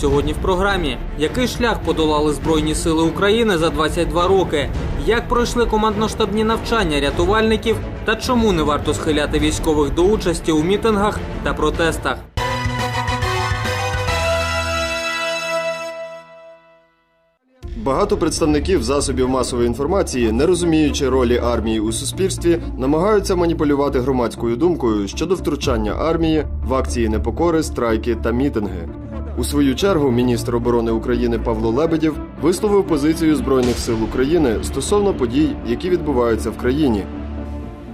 Сьогодні в програмі який шлях подолали Збройні Сили України за 22 роки, як пройшли командно-штабні навчання рятувальників та чому не варто схиляти військових до участі у мітингах та протестах. Багато представників засобів масової інформації, не розуміючи ролі армії у суспільстві, намагаються маніпулювати громадською думкою щодо втручання армії в акції непокори, страйки та мітинги. У свою чергу міністр оборони України Павло Лебедєв висловив позицію Збройних сил України стосовно подій, які відбуваються в країні.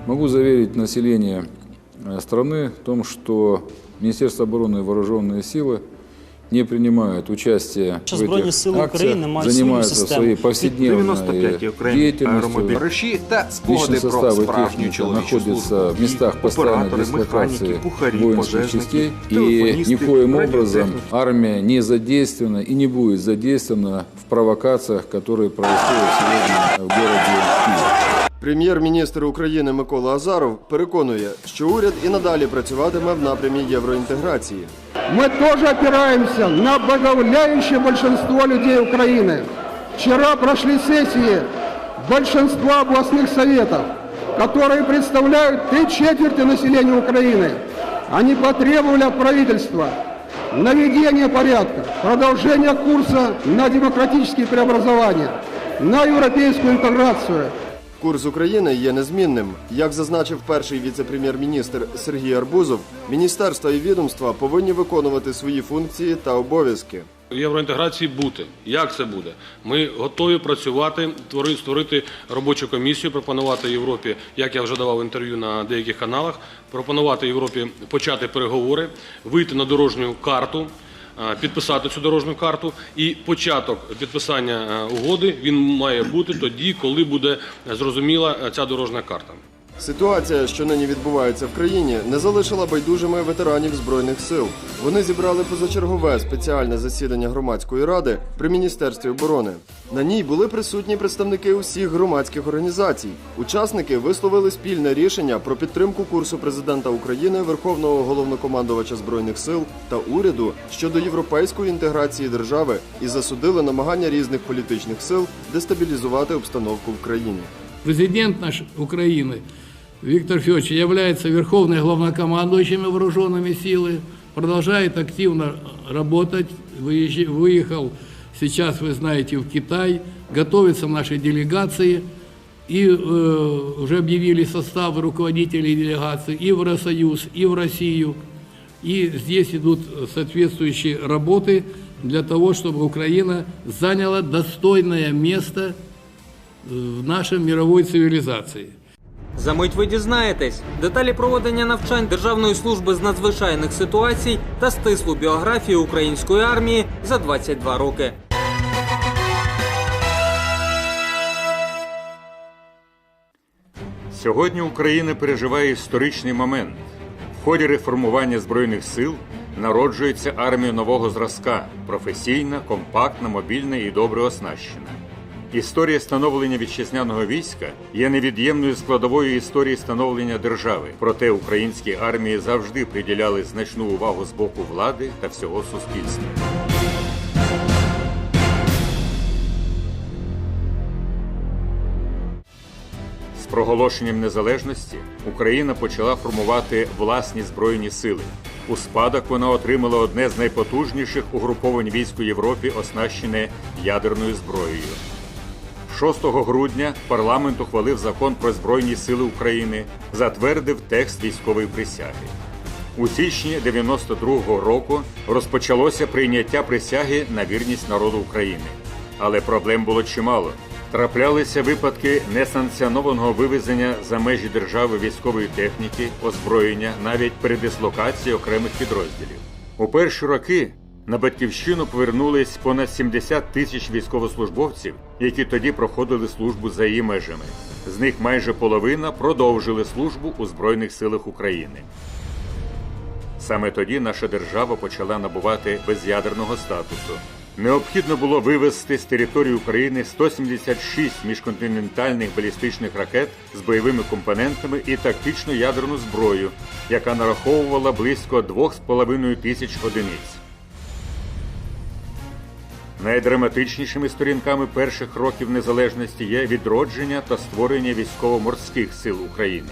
Могу заверить население э, страны в том, что Министерство обороны и вооруженные силы не принимают участие Що в Збройні этих Сили України акциях, мають свою занимаются систему. своей повседневной 95 окремі деятельностью. аеромобілі. Товариші та спогади Личный про состав и справжню техника чоловічу находятся службу. в местах І постоянной оператори, дислокации механіки, кухарі, воинских пожежники, частей. И телефоністи, никоим образом радіотехніки. армия не задействована и не будет задействована в провокациях, которые происходят сегодня в городе Киев. Прем'єр-міністр України Микола Азаров переконує, що уряд і надалі працюватиме в напрямі євроінтеграції. Мы тоже опираемся на подавляющее большинство людей Украины. Вчера прошли сессии большинства областных советов, которые представляют три четверти населения Украины. Они потребовали от правительства наведения порядка, продолжения курса на демократические преобразования, на европейскую интеграцию, Курс України є незмінним. Як зазначив перший віце-прем'єр-міністр Сергій Арбузов, міністерства і відомства повинні виконувати свої функції та обов'язки. євроінтеграції бути. Як це буде? Ми готові працювати, створити робочу комісію, пропонувати Європі, як я вже давав інтерв'ю на деяких каналах, пропонувати Європі почати переговори, вийти на дорожню карту. Е, Підписати цю дорожню карту і початок підписання е, угоди він має бути тоді, коли буде зрозуміла е, ця дорожня карта. Ситуація, що нині відбувається в країні, не залишила байдужими ветеранів збройних сил. Вони зібрали позачергове спеціальне засідання громадської ради при міністерстві оборони. На ній були присутні представники усіх громадських організацій. Учасники висловили спільне рішення про підтримку курсу президента України, Верховного головнокомандувача збройних сил та уряду щодо європейської інтеграції держави і засудили намагання різних політичних сил дестабілізувати обстановку в країні. Президент наш Украины Виктор Федорович является верховным главнокомандующим вооруженными силами, продолжает активно работать, выехал сейчас, вы знаете, в Китай, готовится нашей делегации, и э, уже объявили состав руководителей делегации и в Евросоюз, и в Россию. И здесь идут соответствующие работы для того, чтобы Украина заняла достойное место в нашей мировой цивилизации. За мить ви дізнаєтесь деталі проведення навчань Державної служби з надзвичайних ситуацій та стислу біографію української армії за 22 роки. Сьогодні Україна переживає історичний момент. В ході реформування збройних сил народжується армія нового зразка професійна, компактна, мобільна і добре оснащена. Історія становлення вітчизняного війська є невід'ємною складовою історії становлення держави. Проте українській армії завжди приділяли значну увагу з боку влади та всього суспільства. З проголошенням незалежності Україна почала формувати власні збройні сили. У спадок вона отримала одне з найпотужніших угруповань військ у Європі, оснащене ядерною зброєю. 6 грудня парламент ухвалив закон про Збройні сили України, затвердив текст військової присяги. У січні 92-го року розпочалося прийняття присяги на вірність народу України. Але проблем було чимало. Траплялися випадки несанкціонованого вивезення за межі держави військової техніки, озброєння, навіть передислокації окремих підрозділів. У перші роки на батьківщину повернулись понад 70 тисяч військовослужбовців, які тоді проходили службу за її межами. З них майже половина продовжили службу у Збройних силах України. Саме тоді наша держава почала набувати без'ядерного статусу. Необхідно було вивезти з території України 176 міжконтинентальних балістичних ракет з бойовими компонентами і тактичну ядерну зброю, яка нараховувала близько 2,5 тисяч одиниць. Найдраматичнішими сторінками перших років незалежності є відродження та створення військово-морських сил України.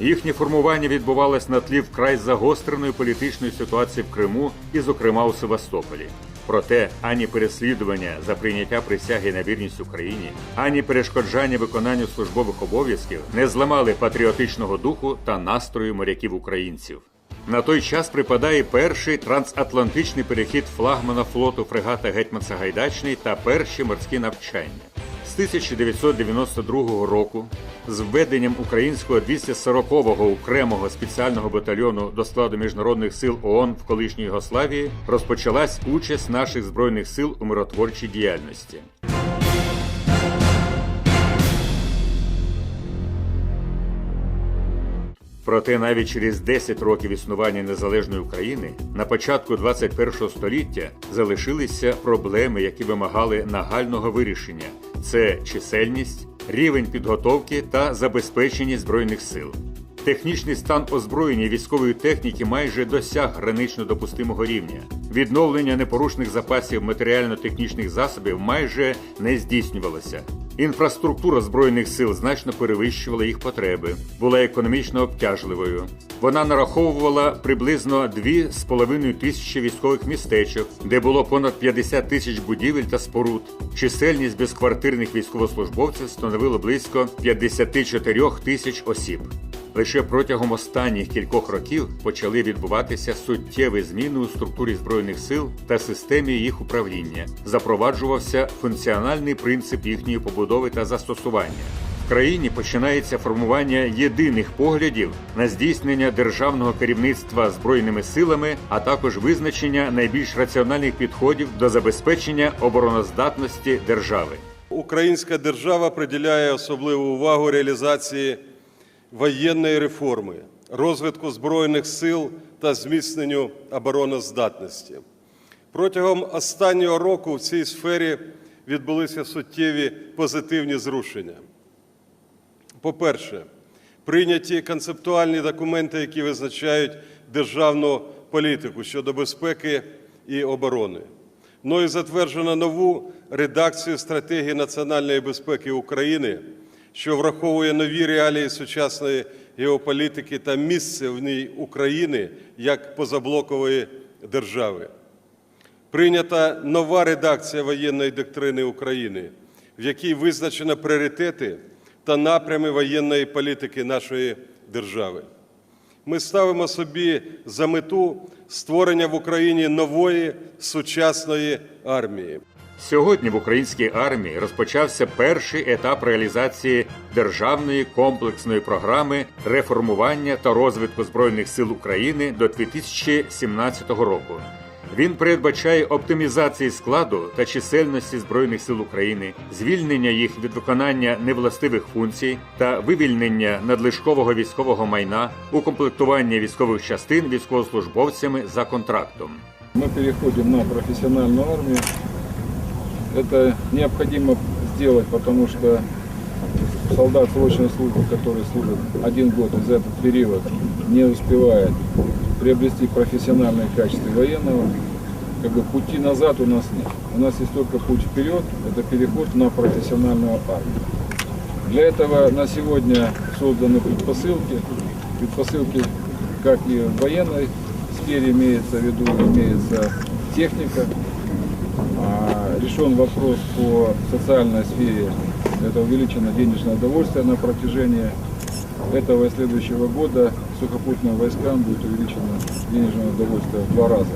Їхнє формування відбувалось на тлі вкрай загостреної політичної ситуації в Криму і, зокрема, у Севастополі. Проте ані переслідування за прийняття присяги на вірність Україні, ані перешкоджання виконанню службових обов'язків не зламали патріотичного духу та настрою моряків українців. На той час припадає перший трансатлантичний перехід флагмана флоту фрегата Гетьман Сагайдачний та перші морські навчання. З 1992 року з введенням українського 240-го окремого спеціального батальйону до складу міжнародних сил ООН в колишній Югославії розпочалась участь наших збройних сил у миротворчій діяльності. Проте навіть через 10 років існування незалежної України на початку 21 століття залишилися проблеми, які вимагали нагального вирішення: це чисельність, рівень підготовки та забезпечення збройних сил. Технічний стан озброєння військової техніки майже досяг гранично допустимого рівня. Відновлення непорушних запасів матеріально-технічних засобів майже не здійснювалося. Інфраструктура збройних сил значно перевищувала їх потреби, була економічно обтяжливою. Вона нараховувала приблизно 2,5 тисячі військових містечок, де було понад 50 тисяч будівель та споруд. Чисельність безквартирних військовослужбовців становила близько 54 тисяч осіб. Лише протягом останніх кількох років почали відбуватися суттєві зміни у структурі збройних сил та системі їх управління. Запроваджувався функціональний принцип їхньої побудови та застосування. В країні починається формування єдиних поглядів на здійснення державного керівництва збройними силами, а також визначення найбільш раціональних підходів до забезпечення обороноздатності держави. Українська держава приділяє особливу увагу реалізації воєнної реформи, розвитку збройних сил та зміцненню обороноздатності. Протягом останнього року в цій сфері відбулися суттєві позитивні зрушення. По-перше, прийняті концептуальні документи, які визначають державну політику щодо безпеки і оборони. Мною затверджено нову редакцію стратегії національної безпеки України, що враховує нові реалії сучасної геополітики та місце в ній України як позаблокової держави. Прийнята нова редакція воєнної доктрини України, в якій визначено пріоритети та напрями воєнної політики нашої держави. Ми ставимо собі за мету створення в Україні нової сучасної армії. Сьогодні в українській армії розпочався перший етап реалізації державної комплексної програми реформування та розвитку збройних сил України до 2017 року. Він передбачає оптимізацію складу та чисельності збройних сил України, звільнення їх від виконання невластивих функцій та вивільнення надлишкового військового майна, укомплектування військових частин військовослужбовцями за контрактом. Мы переходим на профессиональную армию. Это необходимо сделать, потому что солдат срочной службы, который служит один год и за этот период не успевает приобрести профессиональные качества военного, как бы пути назад у нас нет. У нас есть только путь вперед, это переход на профессиональную армию. Для этого на сегодня созданы предпосылки. Предпосылки как и в военной сфере имеется в виду, имеется техника. А, Решен вопрос по социальной сфере. Это увеличено денежное удовольствие на протяжении этого и следующего года сухопутным войскам будет увеличено денежное удовольствие в два раза.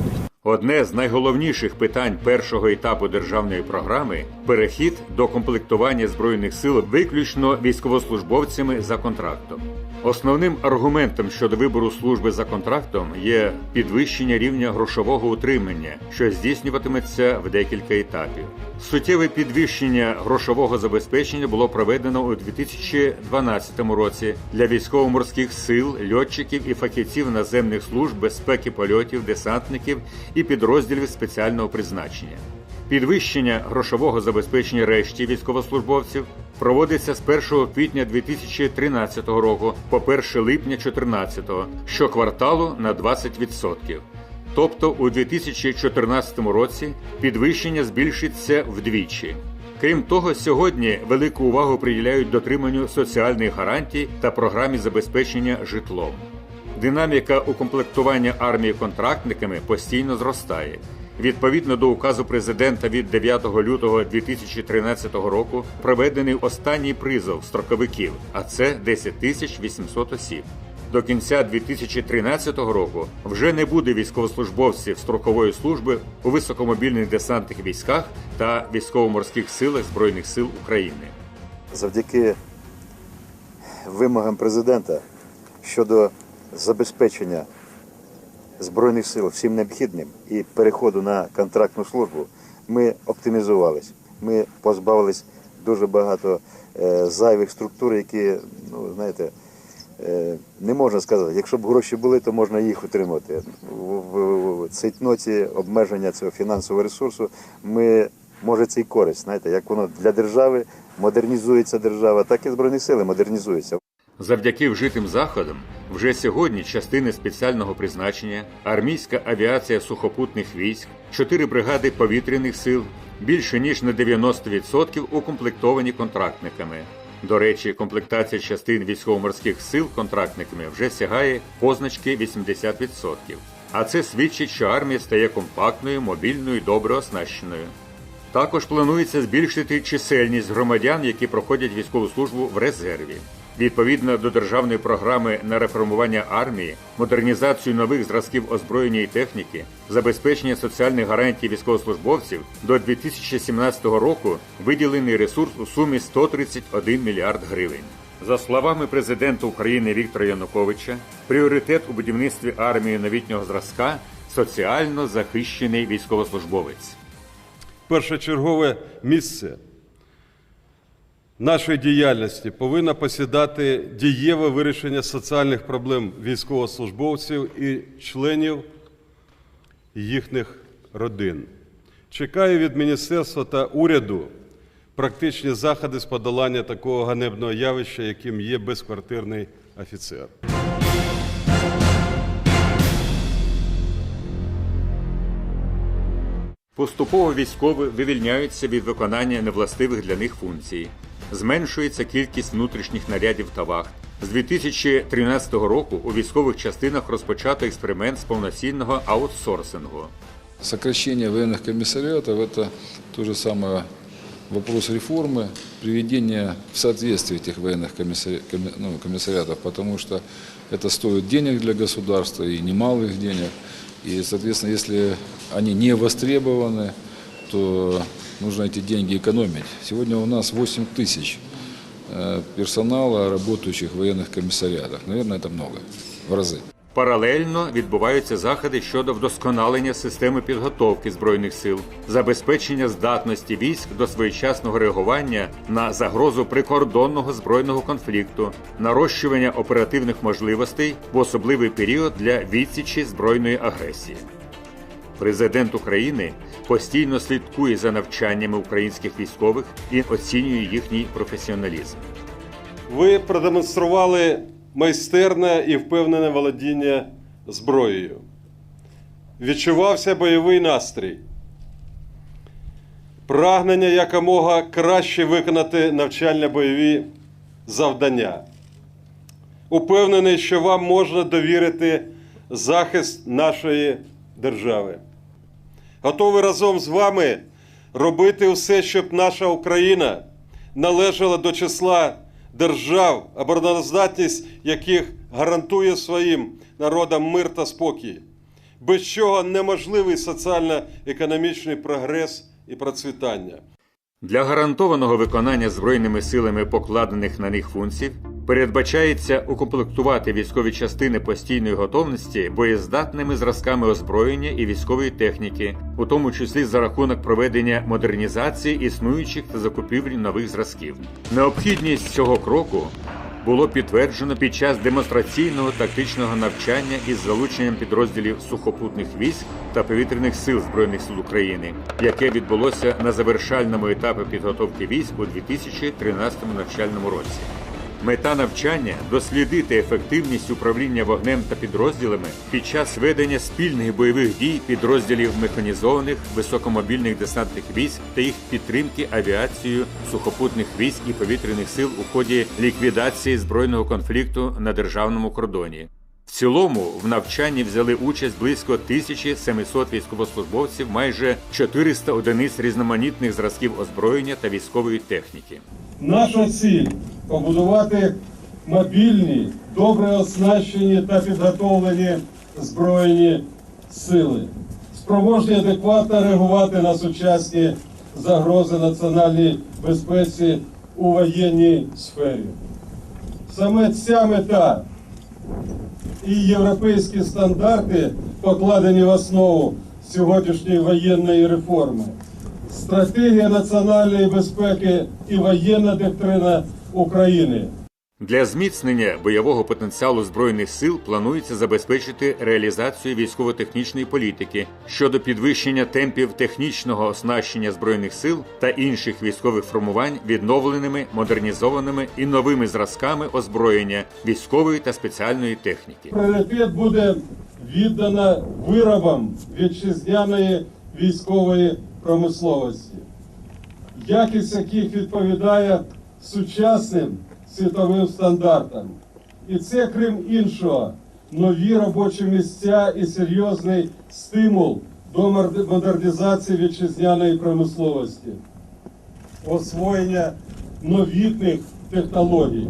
Одне з найголовніших питань першого етапу державної програми перехід до комплектування збройних сил виключно військовослужбовцями за контрактом. Основним аргументом щодо вибору служби за контрактом є підвищення рівня грошового утримання, що здійснюватиметься в декілька етапів. Суттєве підвищення грошового забезпечення було проведено у 2012 році для військово-морських сил, льотчиків і фахівців наземних служб безпеки польотів, десантників і підрозділів спеціального призначення. Підвищення грошового забезпечення решті військовослужбовців проводиться з 1 квітня 2013 року по 1 липня 2014, щокварталу на 20%. Тобто у 2014 році підвищення збільшиться вдвічі. Крім того, сьогодні велику увагу приділяють дотриманню соціальних гарантій та програмі забезпечення житлом. Динаміка укомплектування армії контрактниками постійно зростає. Відповідно до указу президента від 9 лютого 2013 року проведений останній призов строковиків, а це 10 тисяч 800 осіб. До кінця 2013 року вже не буде військовослужбовців строкової служби у високомобільних десантних військах та військово-морських силах Збройних сил України. завдяки вимогам президента щодо забезпечення збройних сил всім необхідним і переходу на контрактну службу, ми оптимізувались. Ми позбавились дуже багато е, зайвих структур, які, ну знаєте, е, не можна сказати, якщо б гроші були, то можна їх утримати. В цейтноті обмеження цього фінансового ресурсу ми може це і користь. Знаєте, як воно для держави модернізується держава, так і збройні сили модернізуються. Завдяки вжитим заходам вже сьогодні частини спеціального призначення, армійська авіація сухопутних військ, чотири бригади повітряних сил більше ніж на 90% укомплектовані контрактниками. До речі, комплектація частин військово-морських сил контрактниками вже сягає позначки 80%. А це свідчить, що армія стає компактною, мобільною, добре оснащеною. Також планується збільшити чисельність громадян, які проходять військову службу в резерві. Відповідно до державної програми на реформування армії, модернізацію нових зразків озброєння і техніки, забезпечення соціальних гарантій військовослужбовців до 2017 року виділений ресурс у сумі 131 мільярд гривень. За словами президента України Віктора Януковича, пріоритет у будівництві армії новітнього зразка соціально захищений військовослужбовець. першочергове місце нашої діяльності повинно посідати дієве вирішення соціальних проблем військовослужбовців і членів їхніх родин. Чекаю від міністерства та уряду практичні заходи з подолання такого ганебного явища, яким є безквартирний офіцер. Поступово військові вивільняються від виконання невластивих для них функцій Зменшується кількість внутрішніх нарядів та вахт. З 2013 року у військових частинах розпочато експеримент з повноцінного аутсорсингу. Сокращение военных комиссариатов – это то же самое вопрос реформы, приведения в соответствие этих военных комиссари- коми- ну, комиссариатов, потому что это стоит денег для государства и немалых денег. И, соответственно, если они не востребованы, то нужно эти деньги экономить. Сегодня у нас 8 тысяч э, персонала, работающих в военных комиссариатах. Наверное, это много, в разы. Паралельно відбуваються заходи щодо вдосконалення системи підготовки збройних сил, забезпечення здатності військ до своєчасного реагування на загрозу прикордонного збройного конфлікту, нарощування оперативних можливостей в особливий період для відсічі збройної агресії. Президент України постійно слідкує за навчаннями українських військових і оцінює їхній професіоналізм. Ви продемонстрували майстерне і впевнене володіння зброєю. Відчувався бойовий настрій, прагнення якомога краще виконати навчально-бойові завдання. Упевнений, що вам можна довірити захист нашої держави. Готовий разом з вами робити все, щоб наша Україна належала до числа держав, обороноздатність яких гарантує своїм народам мир та спокій, без чого неможливий соціально-економічний прогрес і процвітання. Для гарантованого виконання збройними силами покладених на них функцій передбачається укомплектувати військові частини постійної готовності боєздатними зразками озброєння і військової техніки, у тому числі за рахунок проведення модернізації існуючих та закупівлі нових зразків. Необхідність цього кроку було підтверджено під час демонстраційного тактичного навчання із залученням підрозділів сухопутних військ та повітряних сил Збройних сил України, яке відбулося на завершальному етапі підготовки військ у 2013 навчальному році. Мета навчання дослідити ефективність управління вогнем та підрозділами під час ведення спільних бойових дій підрозділів механізованих високомобільних десантних військ та їх підтримки авіацією сухопутних військ і повітряних сил у ході ліквідації збройного конфлікту на державному кордоні. В цілому в навчанні взяли участь близько 1700 військовослужбовців, майже 400 одиниць різноманітних зразків озброєння та військової техніки. Наша ціль побудувати мобільні, добре оснащені та підготовлені збройні сили, спроможні адекватно реагувати на сучасні загрози національній безпеці у воєнній сфері. Саме ця мета і європейські стандарти покладені в основу сьогоднішньої воєнної реформи. Стратегія національної безпеки і воєнна доктрина України. Для зміцнення бойового потенціалу збройних сил планується забезпечити реалізацію військово-технічної політики щодо підвищення темпів технічного оснащення збройних сил та інших військових формувань відновленими, модернізованими і новими зразками озброєння військової та спеціальної техніки. Пріоритет буде віддано виробам вітчизняної військової промисловості, якість яких відповідає сучасним світовим стандартам. І це, крім іншого, нові робочі місця і серйозний стимул до модернізації вітчизняної промисловості, освоєння новітних технологій.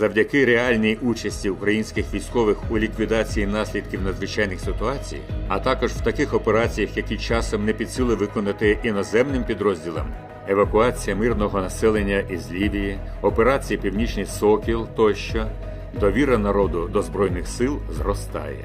Завдяки реальній участі українських військових у ліквідації наслідків надзвичайних ситуацій, а також в таких операціях, які часом не під силу виконати іноземним підрозділам, евакуація мирного населення із Лівії, операції Північний Сокіл тощо, довіра народу до збройних сил зростає.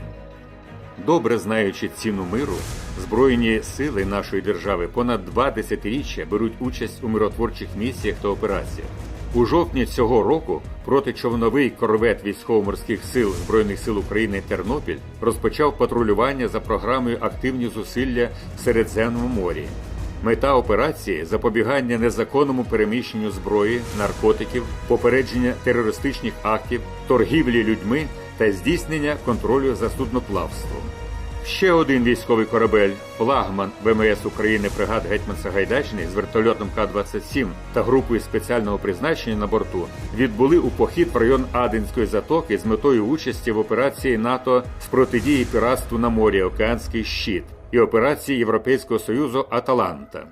Добре знаючи ціну миру, збройні сили нашої держави понад два десятиріччя беруть участь у миротворчих місіях та операціях. У жовтні цього року протичовновий корвет військово-морських сил Збройних сил України Тернопіль розпочав патрулювання за програмою Активні зусилля в Середземному морі. Мета операції запобігання незаконному переміщенню зброї, наркотиків, попередження терористичних актів, торгівлі людьми та здійснення контролю за судноплавством. Ще один військовий корабель флагман ВМС України бригад Гетьман Сагайдачний з вертольотом К-27 та групою спеціального призначення на борту відбули у похід в район Аденської затоки з метою участі в операції НАТО з протидії піратству на морі Океанський щит і операції Європейського союзу Аталанта.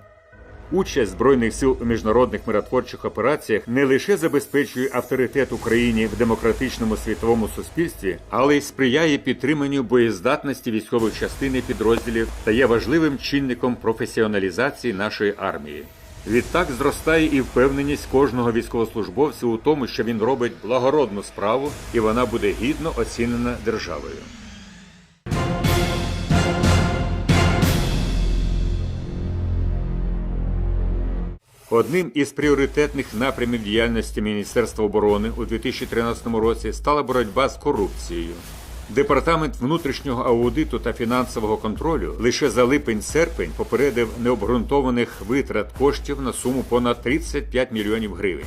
Участь збройних сил у міжнародних миротворчих операціях не лише забезпечує авторитет Україні в демократичному світовому суспільстві, але й сприяє підтриманню боєздатності військових частин і підрозділів та є важливим чинником професіоналізації нашої армії. Відтак зростає і впевненість кожного військовослужбовця у тому, що він робить благородну справу і вона буде гідно оцінена державою. Одним із пріоритетних напрямів діяльності Міністерства оборони у 2013 році стала боротьба з корупцією. Департамент внутрішнього аудиту та фінансового контролю лише за липень-серпень попередив необґрунтованих витрат коштів на суму понад 35 мільйонів гривень.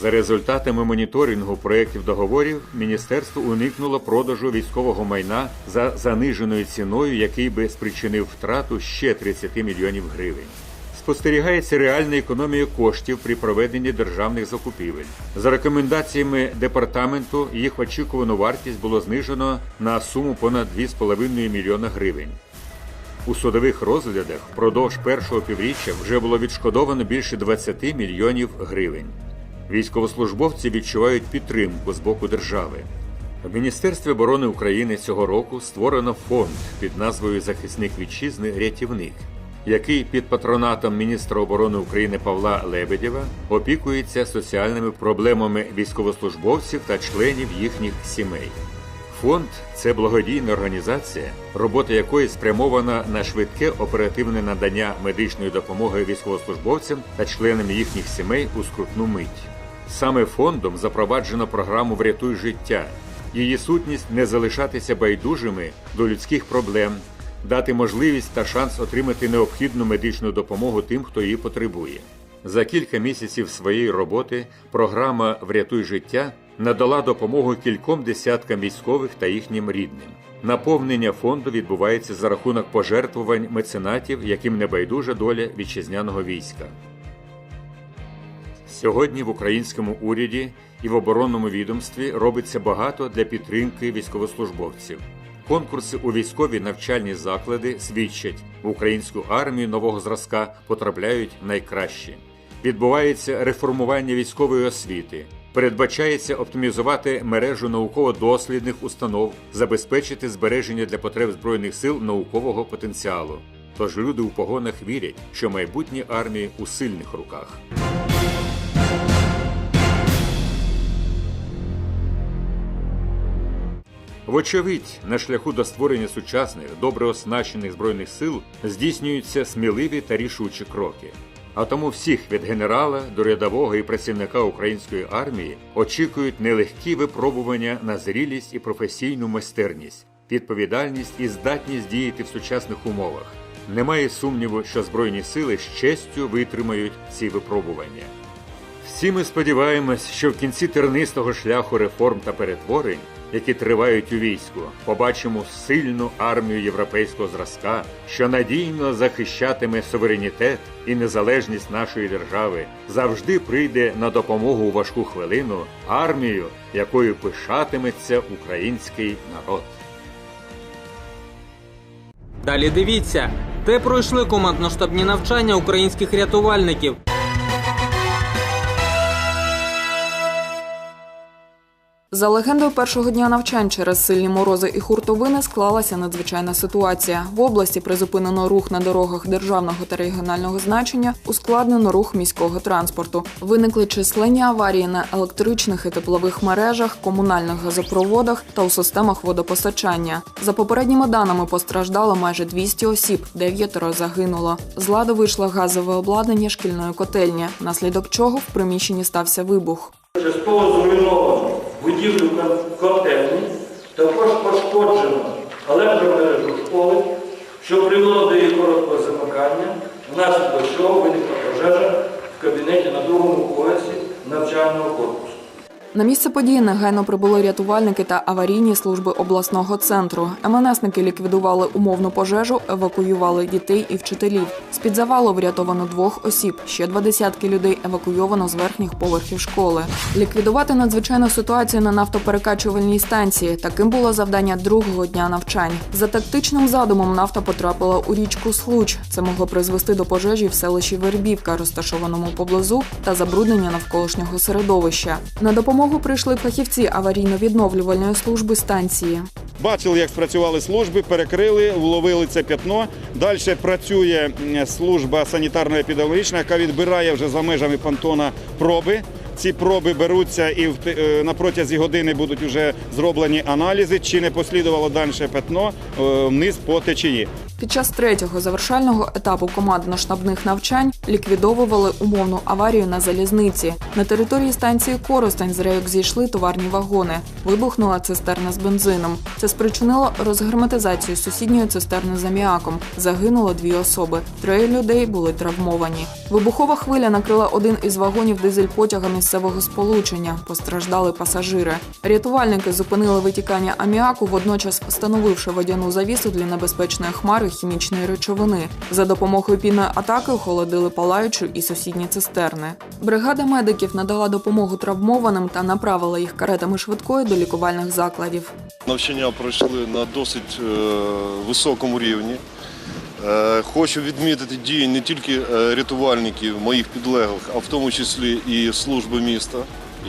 За результатами моніторингу проєктів договорів міністерство уникнуло продажу військового майна за заниженою ціною, який би спричинив втрату ще 30 мільйонів гривень. Спостерігається реальна економія коштів при проведенні державних закупівель. За рекомендаціями департаменту їх очікувану вартість було знижено на суму понад 2,5 мільйона гривень. У судових розглядах впродовж першого півріччя вже було відшкодовано більше 20 мільйонів гривень. Військовослужбовці відчувають підтримку з боку держави. В Міністерстві оборони України цього року створено фонд під назвою Захисник вітчизни рятівник, який під патронатом міністра оборони України Павла Лебедєва опікується соціальними проблемами військовослужбовців та членів їхніх сімей. Фонд це благодійна організація, робота якої спрямована на швидке оперативне надання медичної допомоги військовослужбовцям та членам їхніх сімей у скрутну мить. Саме фондом запроваджено програму Врятуй життя. Її сутність не залишатися байдужими до людських проблем, дати можливість та шанс отримати необхідну медичну допомогу тим, хто її потребує. За кілька місяців своєї роботи програма Врятуй життя надала допомогу кільком десяткам військових та їхнім рідним. Наповнення фонду відбувається за рахунок пожертвувань меценатів, яким не байдужа доля вітчизняного війська. Сьогодні в українському уряді і в оборонному відомстві робиться багато для підтримки військовослужбовців. Конкурси у військові навчальні заклади свідчать, в українську армію нового зразка потрапляють найкращі. Відбувається реформування військової освіти. Передбачається оптимізувати мережу науково-дослідних установ, забезпечити збереження для потреб збройних сил наукового потенціалу. Тож люди у погонах вірять, що майбутнє армії у сильних руках. Вочевидь, на шляху до створення сучасних, добре оснащених збройних сил здійснюються сміливі та рішучі кроки. А тому всіх від генерала до рядового і працівника української армії очікують нелегкі випробування на зрілість і професійну майстерність, відповідальність і здатність діяти в сучасних умовах. Немає сумніву, що збройні сили з честю витримають ці випробування. Всі ми сподіваємось, що в кінці тернистого шляху реформ та перетворень, які тривають у війську, побачимо сильну армію європейського зразка, що надійно захищатиме суверенітет і незалежність нашої держави, завжди прийде на допомогу у важку хвилину армію, якою пишатиметься український народ. Далі дивіться, де пройшли командно-штабні навчання українських рятувальників. За легендою першого дня навчань через сильні морози і хуртовини склалася надзвичайна ситуація. В області призупинено рух на дорогах державного та регіонального значення, ускладнено рух міського транспорту. Виникли численні аварії на електричних і теплових мережах, комунальних газопроводах та у системах водопостачання. За попередніми даними постраждало майже 200 осіб, дев'ятеро загинуло. З ладу вийшло газове обладнання шкільної котельні, внаслідок чого в приміщенні стався вибух. Частково зруйновано будівлю котельні, також пошкоджено електромережу школи, що привело до її короткого замикання, внаслідок чого виникла пожежа в кабінеті на другому поверсі навчального корпусу. На місце події негайно прибули рятувальники та аварійні служби обласного центру. МНСники ліквідували умовну пожежу, евакуювали дітей і вчителів. З-під завалу врятовано двох осіб. Ще два десятки людей евакуйовано з верхніх поверхів школи. Ліквідувати надзвичайну ситуацію на нафтоперекачувальній станції. Таким було завдання другого дня навчань. За тактичним задумом нафта потрапила у річку Случ. Це могло призвести до пожежі в селищі Вербівка, розташованому поблизу, та забруднення навколишнього середовища. На допомогу прийшли фахівці аварійно-відновлювальної служби станції. Бачили, як спрацювали служби, перекрили, вловили це п'ятно. Далі працює служба санітарно-епідеміологічна, яка відбирає вже за межами понтона проби. Ці проби беруться і е, на протязі години будуть вже зроблені аналізи, чи не послідувало далі пятно е, вниз по течії. Під час третього завершального етапу командно-штабних навчань ліквідовували умовну аварію на залізниці. На території станції Коростень з рейок зійшли товарні вагони. Вибухнула цистерна з бензином. Це спричинило розгерметизацію сусідньої цистерни з аміаком. Загинуло дві особи. Троє людей були травмовані. Вибухова хвиля накрила один із вагонів дизель-потяга місцевого сполучення. Постраждали пасажири. Рятувальники зупинили витікання аміаку, водночас встановивши водяну завісу для небезпечної хмари хімічної речовини. За допомогою пінної атаки охолодили палаючу і сусідні цистерни. Бригада медиків надала допомогу травмованим та направила їх каретами швидкої до лікувальних закладів. Навчання пройшли на досить е, високому рівні. Е, Хочу відмітити дії не тільки е, рятувальників, моїх підлеглих, а в тому числі і служби міста.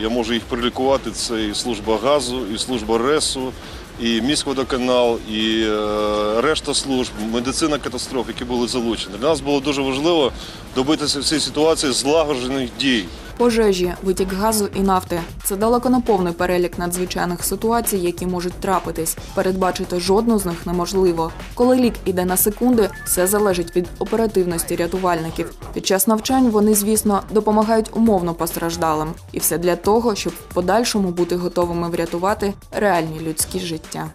Я можу їх прилікувати. Це і служба газу, і служба РЕСу, і міськводоканал, і е, решта служб, медицина катастроф, які були залучені. Для нас було дуже важливо добитися в цій ситуації злагоджених дій. Пожежі, витік газу і нафти це далеко не повний перелік надзвичайних ситуацій, які можуть трапитись. Передбачити жодну з них неможливо. Коли лік іде на секунди, все залежить від оперативності рятувальників. Під час навчань вони, звісно, допомагають умовно постраждалим, і все для того, щоб в подальшому бути готовими врятувати реальні людські життя.